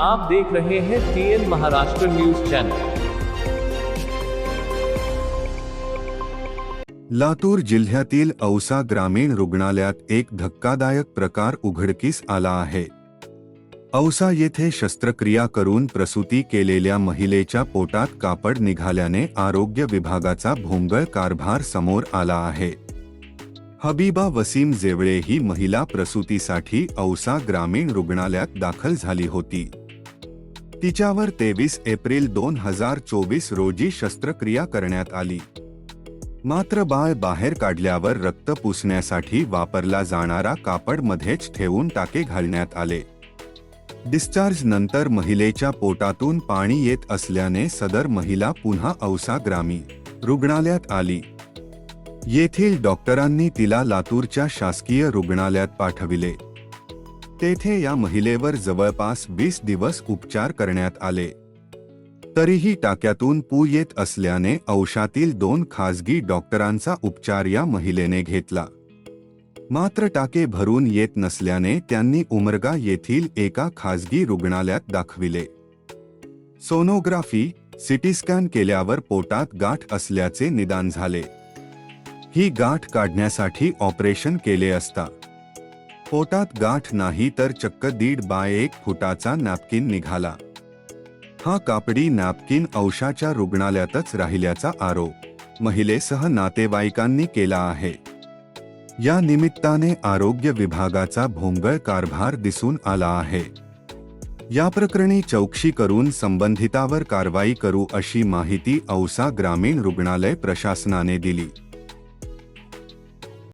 आप देख रहे हैं TN Maharashtra news channel Latur जिल्ह्यातील औसा ग्रामीण रुग्णालयात एक धक्कादायक प्रकार उघडकीस आला आहे. औसा येथे शस्त्रक्रिया करून प्रसूती केलेल्या महिलेच्या पोटात कापड निघाल्याने आरोग्य विभागाचा भोंगळ कारभार समोर आला आहे. हबीबा वसीम जेवळे ही महिला प्रसूतीसाठी औसा ग्रामीण रुग्णालयात दाखल झाली होती. तिच्यावर तेवीस एप्रिल दोन हजार चोवीस रोजी शस्त्रक्रिया करण्यात आली. मात्र बाळ बाहेर काढल्यावर रक्त पुसण्यासाठी वापरला जाणारा कापड मध्येच ठेवून टाके घालण्यात आले. डिस्चार्ज नंतर महिलेच्या पोटातून पाणी येत असल्याने सदर महिला पुन्हा औसा ग्रामी रुग्णालयात आली. येथील डॉक्टरांनी तिला लातूरच्या शासकीय रुग्णालयात पाठविले. तेथे या महिलेवर जवळपास वीस दिवस उपचार करण्यात आले. तरीही टाक्यातून पू येत असल्याने औषातील दोन खासगी डॉक्टरांचा उपचार या महिलेने घेतला. मात्र टाके भरून येत नसल्याने त्यांनी उमरगा येथील एका खासगी रुग्णालयात दाखविले. सोनोग्राफी सिटी स्कॅन केल्यावर पोटात गाठ असल्याचे निदान झाले. ही गाठ काढण्यासाठी ऑपरेशन केले असता पोटात गाठ नाही तर चक्क दीड बाय एक फुटाचा नॅपकिन निघाला. हा कापडी नॅपकिन अंशाच्या रुग्णालयातच राहिल्याचा आरोप. महिलेसह नातेवाईकांनी केला आहे. या निमित्ताने आरोग्य विभागाचा भोंगळ कारभार दिसून आला आहे. या प्रकरणी चौकशी करून संबंधितावर कारवाई करू अशी माहिती औसा ग्रामीण रुग्णालय प्रशासनाने दिली.